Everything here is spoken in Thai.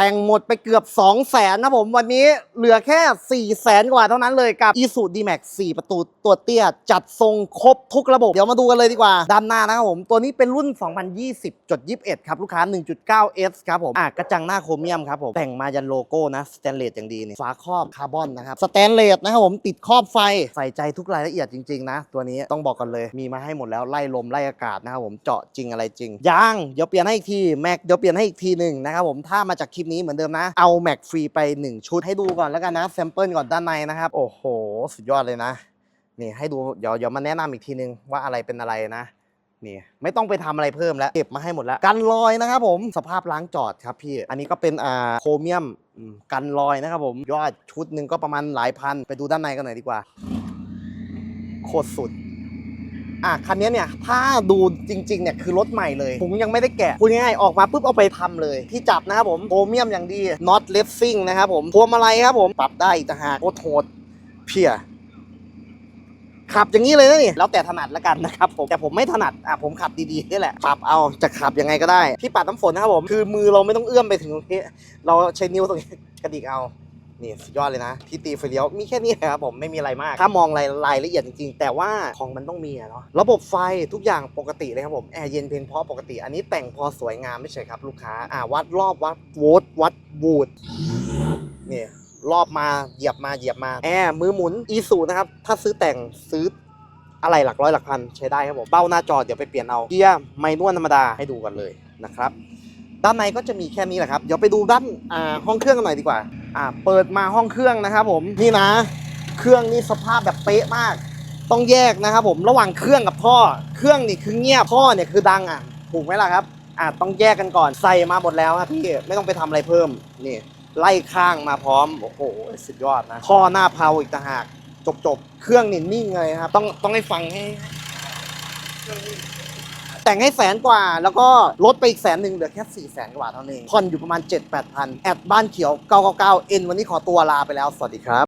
แต่งหมดไปเกือบ 2 0 0แสนนะผมวันนี้เหลือแค่ 4 0 0แสนกว่าเท่านั้นเลยกับ i s u d m a x 4 ประตูตัวเตี้ย จัดทรงครบทุกระบบ เดี๋ยวมาดูกันเลยดีกว่าด้านหน้านะครับผม ตัวนี้เป็นรุ่น 2020.21 ครับ ลูกค้า 1.9S ครับผมอะกระจังหน้าโครเมียมครับผม แต่งมายันโลโก้นะสแตนเลสอย่างดีนี่ฝาครอบคาร์บอนนะครับสแตนเลสนะครับผมติดครอบไฟใส่ใจทุกรายละเอียดจริงๆนะตัวนี้ต้องบอกกันเลยมีมาให้หมดแล้วไล่ลมไล่อากาศนะครับผมเจาะจริงอะไรจริงยางเดี๋ยวเปลี่ยนให้อีกทีแม็กเดี๋ยวเปลี่ยนให้อีกทีหนึ่งนะครับผมถ้ามาจากคลิปนี้เหมือนเดิมนะ เอาแม็กฟรีไป 1 ชุดให้ดูก่อนแล้วกันนะแซมเปิลก่อนด้านในนะครับ โอ้โห สุดยอดเลยนะ นี่ให้ดูเดี๋ยวเดี๋ยวมาแนะนำอีกทีนึงว่าอะไรเป็นอะไรนะนี่ไม่ต้องไปทำอะไรเพิ่มแล้ว เก็บมาให้หมดแล้วกันรอยนะครับผมสภาพล้างจอดครับพี่ อันนี้ก็เป็นอ่าโครเมียมอืมกันรอยนะครับผมยอดชุดหนึ่งก็ประมาณหลายพัน ไปดูด้านในกันหน่อยดีกว่า โคตรสุด อะคันนี้เนี่ยถ้าดูจริงๆเนี่ยคือรถใหม่เลย ผมยังไม่ได้แกะพูดง่ายๆออกมาปุ๊บเอาไปทำเลย ที่จับนะครับผมโครเมียมอย่างดีน็อตเลฟซิ่งนะครับผมพวงมาลัยครับผมปรับได้อีกต่างหากโคตรโหดเพียขับอย่างนี้เลยนะนี่แล้วแต่ถนัดล้วกันนะครับผมแต่ผมไม่ถนัดอะผมขับดีๆนี่แหละปรับเอาจะขับยังไงก็ได้ที่ปัดน้ำฝนนะครับผมคือมือเราไม่ต้องเอื้อมไปถึงตรงนี้เราใช้นิ้วตรงนี้กระดิกเอา นี่สุดยอดเลยนะ ที่ตีไฟเลี้ยวมีแค่นี้ครับผมไม่มีอะไรมาก ถ้ามองรายรายละเอียดจริงๆ แต่ว่าของมันต้องมีอะเนาะระบบไฟทุกอย่างปกติเลยครับผมแอร์เย็นเพียงพอปกติ อันนี้แต่งพอสวยงามไม่ใช่ครับลูกค้าอ่าวัดรอบวัดโวลต์วัดบูดนี่รอบมาเหยียบมาเหยียบมาแอร์มือหมุนอีสูนะครับถ้าซื้อแต่งซื้ออะไรหลักร้อยหลักพันใช้ได้ครับผมเบ้าหน้าจอเดี๋ยวไปเปลี่ยนเอาเกียร์ไมนวลธรรมดาให้ดูกันเลยนะครับ ด้านในก็จะมีแค่นี้แหละครับ เดี๋ยวไปดูด้านอ่าห้องเครื่องกันหน่อยดีกว่า อ่าเปิดมาห้องเครื่องนะครับผมนี่นะ เครื่องนี่สภาพแบบเป๊ะมาก ต้องแยกนะครับผมระหว่างเครื่องกับท่อ เครื่องนี่คือเงียบท่อเนี่ยคือดังอะถูกไหมล่ะครับอ่าต้องแยกกันก่อนใส่มาหมดแล้วครับพี่ไม่ต้องไปทำอะไรเพิ่มนี่ไล่ข้างมาพร้อมโอ้โหสุดยอดนะท่อหน้าเพาอีกต่างหากจบจบๆเครื่องนี่นิ่งเลยครับต้องต้องให้ฟังให้ แต่งให้แสนกว่า แล้วก็ลดไปอีกแสนหนึ่งเหลือแค่4ี่แสนกว่าเท่านั้นเองผ่อนอยู่ประมาณ 7 8 0 0 0แอดบ้านเขียว 999เอ็นวันนี้ขอตัวลาไปแล้ว สวัสดีครับ